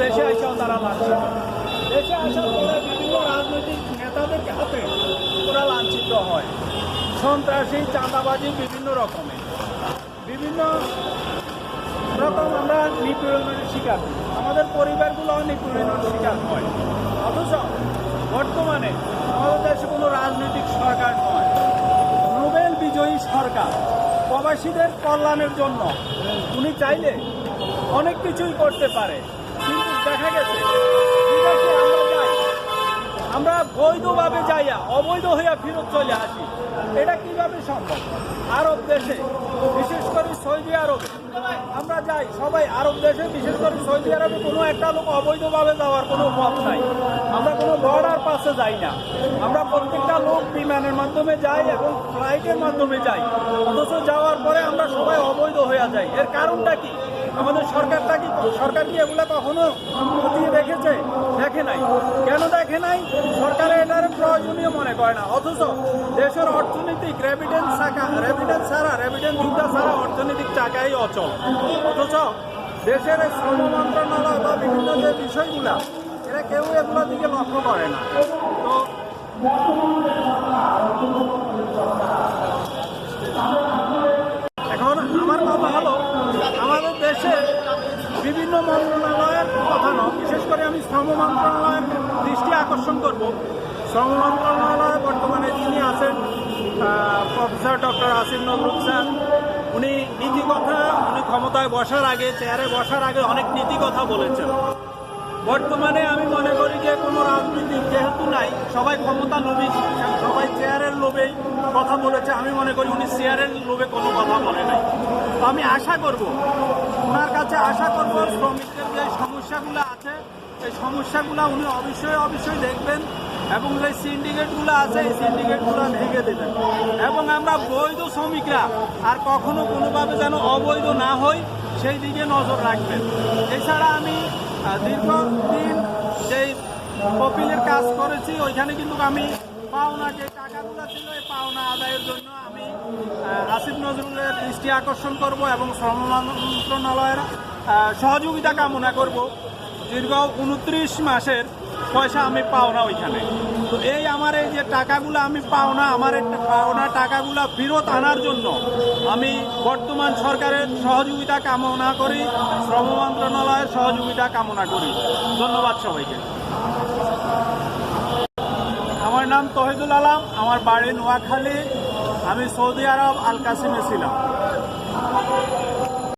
দেশে এসেও তারা লাঞ্ছিত দেশে আসার পরে বিভিন্ন রাজনৈতিক নেতাদের হাতে ওরা লাঞ্ছিত হয়। সন্ত্রাসী, চাঁদাবাজি বিভিন্ন রকমের বিভিন্ন রকম আমরা নিপীড়নের শিকার। আমাদের পরিবারগুলো নিপীড়নের শিকার হয়। অথচ বর্তমানে আমাদের দেশে কোনো রাজনৈতিক সরকার নয়। নোবেল বিজয়ী সরকার। প্রবাসীদের কল্যাণের জন্য। উনি চাইলে অনেক কিছুই করতে পারে। দেখা গেছে। আমরা যাই। আমরা বৈধভাবে যাইয়া, অবৈধ হইয়া ফেরত চলে আসি। এটা কীভাবে সম্ভব? আরব দেশে, বিশেষ করে সৌদি আরবে। আমরা যাই, সবাই আরব দেশে, বিশেষ করে সৌদি আরবে, কোনো একটা লোক অবৈধভাবে যাওয়ার কোনো পথ নাই। আমরা কোনো বর্ডার পাশে যাই না। আমরা প্রত্যেকটা লোক বিমানের মাধ্যমে যাই এবং ফ্লাইটের মাধ্যমে যাই। অথচ যাওয়ার পরে আমরা সবাই অবৈধ হয়ে যাই। এর কারণটা কি? আমাদের সরকারটা কি সরকার কি এগুলো কখনো খতিয়ে দেখেছে? দেখে নাই। কেন দেখে নাই? সরকার এটার প্রয়োজনীয় মনে করে না। অথচ দেশের অর্থনৈতিক রেভিডেন্স শাখা রেভিডেন্স ছাড়া রেভিডেন্স দুটা ছাড়া অর্থনৈতিক চাকাই অচল। অথচ দেশের শ্রম মন্ত্রণালয় বা বিভিন্ন যে বিষয়গুলা, এরা কেউ এগুলোর দিকে লক্ষ্য করে না। তো শ্রম মন্ত্রণালয়ের দৃষ্টি আকর্ষণ করব। শ্রম মন্ত্রণালয়ে বর্তমানে যিনি আছেন professor doctor Asif Nazrul sir, উনি নীতি কথা উনি ক্ষমতায় বসার আগে, চেয়ারে বসার আগে অনেক নীতি কথা বলেছেন। বর্তমানে আমি মনে করি যে কোনো রাজনীতি যেহেতু নাই, সবাই ক্ষমতা লোভী, সবাই চেয়ারের লোভেই কথা বলেছে। আমি মনে করি উনি চেয়ারের লোভে কোনো কথা বলে নাই। আমি আশা করব, ওনার কাছে আশা করব শ্রমিকদের যে সমস্যাগুলো আছে এই সমস্যাগুলো উনি অবশ্যই অবশ্যই দেখবেন এবং যে সিন্ডিকেটগুলো আছে, এই সিন্ডিকেটগুলো ভেঙে দেবেন। এবং আমরা বৈধ শ্রমিকরা, আর কখনো কোনোভাবে যেন অবৈধ না হই, সেই দিকে নজর রাখবেন। এছাড়া আমি দীর্ঘদিন যেই কপিলের কাজ করেছি, ওইখানে কিন্তু আমি পাওনা, যে টাকাগুলো ছিল, এই পাওনা আদায়ের জন্য আমি আসিফ নজরুলের দৃষ্টি আকর্ষণ করব এবং শ্রম মন্ত্রণালয়ের সহযোগিতা কামনা করব। দীর্ঘ উনত্রিশ মাসের পয়সা আমি পাও না ওইখানে। তো এই আমার এই যে টাকাগুলো আমি পাও না, আমার পাওনা টাকাগুলো ফেরত আনার জন্য আমি বর্তমান সরকারের সহযোগিতা কামনা করি, শ্রম মন্ত্রণালয়ের সহযোগিতা কামনা করি। ধন্যবাদ সবাইকে। আমার নাম তহিদুল আলম, আমার বাড়ি নোয়াখালী, আমি সৌদি আরব আল কাসিমে ছিলাম।